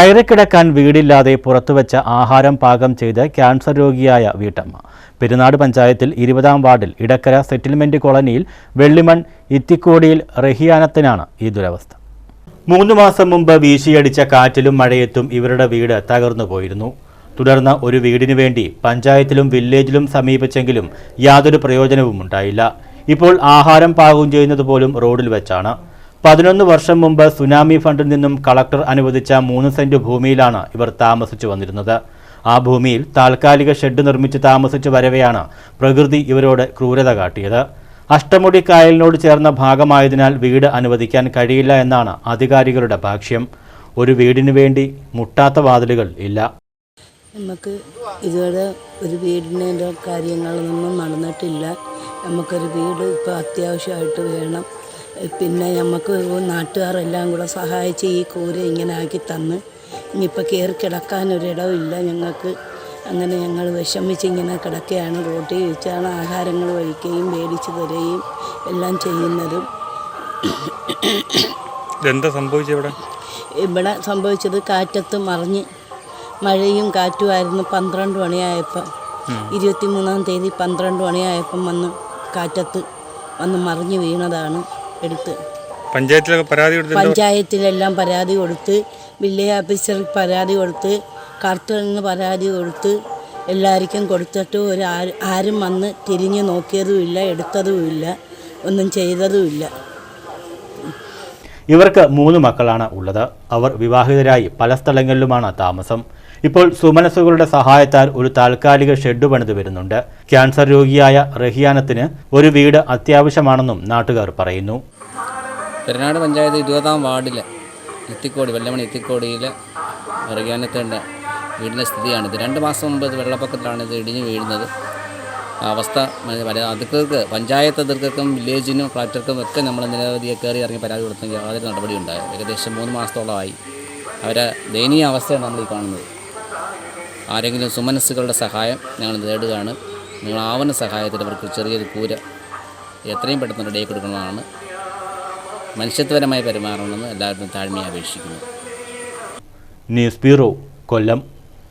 കയറിക്കിടക്കാൻ വീടില്ലാതെ പുറത്തുവച്ച ആഹാരം പാകം ചെയ്ത് ക്യാൻസർ രോഗിയായ വീട്ടമ്മ. പെരുന്നാട് പഞ്ചായത്തിൽ ഇരുപതാം വാർഡിൽ ഇടക്കര സെറ്റിൽമെന്റ് കോളനിയിൽ വെള്ളിമൺ ഇത്തിക്കോടിയിൽ റഹിയാനത്തിനാണ് ഈ ദുരവസ്ഥ. മൂന്ന് മാസം മുമ്പ് വീശിയടിച്ച കാറ്റിലും മഴയത്തും ഇവരുടെ വീട് തകർന്നു പോയിരുന്നു. തുടർന്ന് ഒരു വീടിനു വേണ്ടി പഞ്ചായത്തിലും വില്ലേജിലും സമീപിച്ചെങ്കിലും യാതൊരു പ്രയോജനവും ഉണ്ടായില്ല ഇപ്പോൾ ആഹാരം പാകം ചെയ്യുന്നത് പോലും റോഡിൽ വെച്ചാണ്. പതിനൊന്ന് വർഷം മുമ്പ് സുനാമി ഫണ്ടിൽ നിന്നും കളക്ടർ അനുവദിച്ച മൂന്ന് സെന്റ് ഭൂമിയിലാണ് ഇവർ താമസിച്ചു വന്നിരുന്നത്. ആ ഭൂമിയിൽ താൽക്കാലിക ഷെഡ് നിർമ്മിച്ച് താമസിച്ചു വരവെയാണ് പ്രകൃതി ഇവരോട് ക്രൂരത കാട്ടിയത്. അഷ്ടമുടി കായലിനോട് ചേർന്ന ഭാഗമായതിനാൽ വീട് അനുവദിക്കാൻ കഴിയില്ല എന്നാണ് അധികാരികളുടെ ഭാഷ്യം ഒരു വീടിനു വേണ്ടി മുട്ടാത്ത വാതിലുകൾ ഇല്ല. നമുക്ക് ഇതുവരെ ഒരു വീടിന്റെ കാര്യങ്ങളൊന്നും നടന്നിട്ടില്ല നമുക്കൊരു വീട് ഇപ്പോൾ അത്യാവശ്യമായിട്ട് വേണം. പിന്നെ നമുക്ക് നാട്ടുകാരെല്ലാം കൂടെ സഹായിച്ച് ഈ കൂര ഇങ്ങനെ ആക്കി തന്ന്. ഇനിയിപ്പോൾ കയറി കിടക്കാനൊരിടമില്ല ഞങ്ങൾക്ക്. അങ്ങനെ ഞങ്ങൾ വിഷമിച്ച് ഇങ്ങനെ കിടക്കുകയാണ്. റോട്ടിൽ വെച്ചാണ് ആഹാരങ്ങൾ കഴിക്കുകയും മേടിച്ച് തരുകയും എല്ലാം ചെയ്യുന്നതും. ഇതെന്താ സംഭവിച്ചത് ഇവിടെ? ഇവിടെ സംഭവിച്ചത് കാറ്റത്ത് മറിഞ്ഞ് മഴയും കാറ്റുമായിരുന്നു. പന്ത്രണ്ട് മണിയായപ്പം ഇരുപത്തി മൂന്നാം തീയതി പന്ത്രണ്ട് മണിയായപ്പം വന്ന് കാറ്റത്ത് വന്ന് മറിഞ്ഞ് വീണതാണ്. എടുത്ത് പഞ്ചായത്തിലൊക്കെ പരാതി കൊടുത്ത് പഞ്ചായത്തിലെല്ലാം പരാതി കൊടുത്ത് വില്ലേജ് ഓഫീസറിൽ പരാതി കൊടുത്ത് കളക്ടറിന് പരാതി കൊടുത്ത് എല്ലാവർക്കും കൊടുത്തിട്ട് ഒരു ആരും വന്ന് തിരിഞ്ഞ് നോക്കിയതുമില്ല എടുത്തതുമില്ല ഒന്നും ചെയ്തതുമില്ല. ഇവർക്ക് മൂന്ന് മക്കളാണ് ഉള്ളത്. അവർ വിവാഹിതരായി പല സ്ഥലങ്ങളിലുമാണ് താമസം. ഇപ്പോൾ സുമനസുകളുടെ സഹായത്താൽ ഒരു താൽക്കാലിക ഷെഡ് പണിത് വരുന്നുണ്ട്. ക്യാൻസർ രോഗിയായ റഹിയാനത്തിന് ഒരു വീട് അത്യാവശ്യമാണെന്നും നാട്ടുകാർ പറയുന്നു. പെരുന്നാട് പഞ്ചായത്ത് ഇരുപതാം വാർഡിലെ ഇത്തിക്കോടി വെള്ളമണി ഇത്തിക്കോടിയിൽ റഹിയാനത്തിന്റെ വീടിന്റെ സ്ഥിതിയാണിത്. രണ്ട് മാസം മുമ്പ് ഇത് വെള്ളപ്പൊക്കത്തിലാണ് ഇത് ഇടിഞ്ഞു വീഴുന്നത്. അവസ്ഥ അധികൃതർക്ക് പഞ്ചായത്ത് അധികൃതർക്കും വില്ലേജിനും കളക്ടർക്കും ഒക്കെ നമ്മൾ നിരവധിയെ കയറി ഇറങ്ങി പരാതി കൊടുത്തെങ്കിൽ യാതൊരു നടപടി ഉണ്ടായത് ഏകദേശം മൂന്ന് മാസത്തോളമായി അവരെ ദയനീയ അവസ്ഥയാണ് നമ്മൾ ഈ കാണുന്നത്. ആരെങ്കിലും സുമനസ്സുകളുടെ സഹായം ഞങ്ങൾ തേടുകയാണ് നിങ്ങളാവുന്ന സഹായത്തിൽ അവർക്ക് ചെറിയൊരു കൂര എത്രയും പെട്ടെന്ന് റെഡിയാക്കി കൊടുക്കണമെന്നാണ് മനുഷ്യത്വപരമായി പെരുമാറണമെന്ന് എല്ലാവരും താഴ്മയെ അപേക്ഷിക്കുന്നു. News bureau Kollam.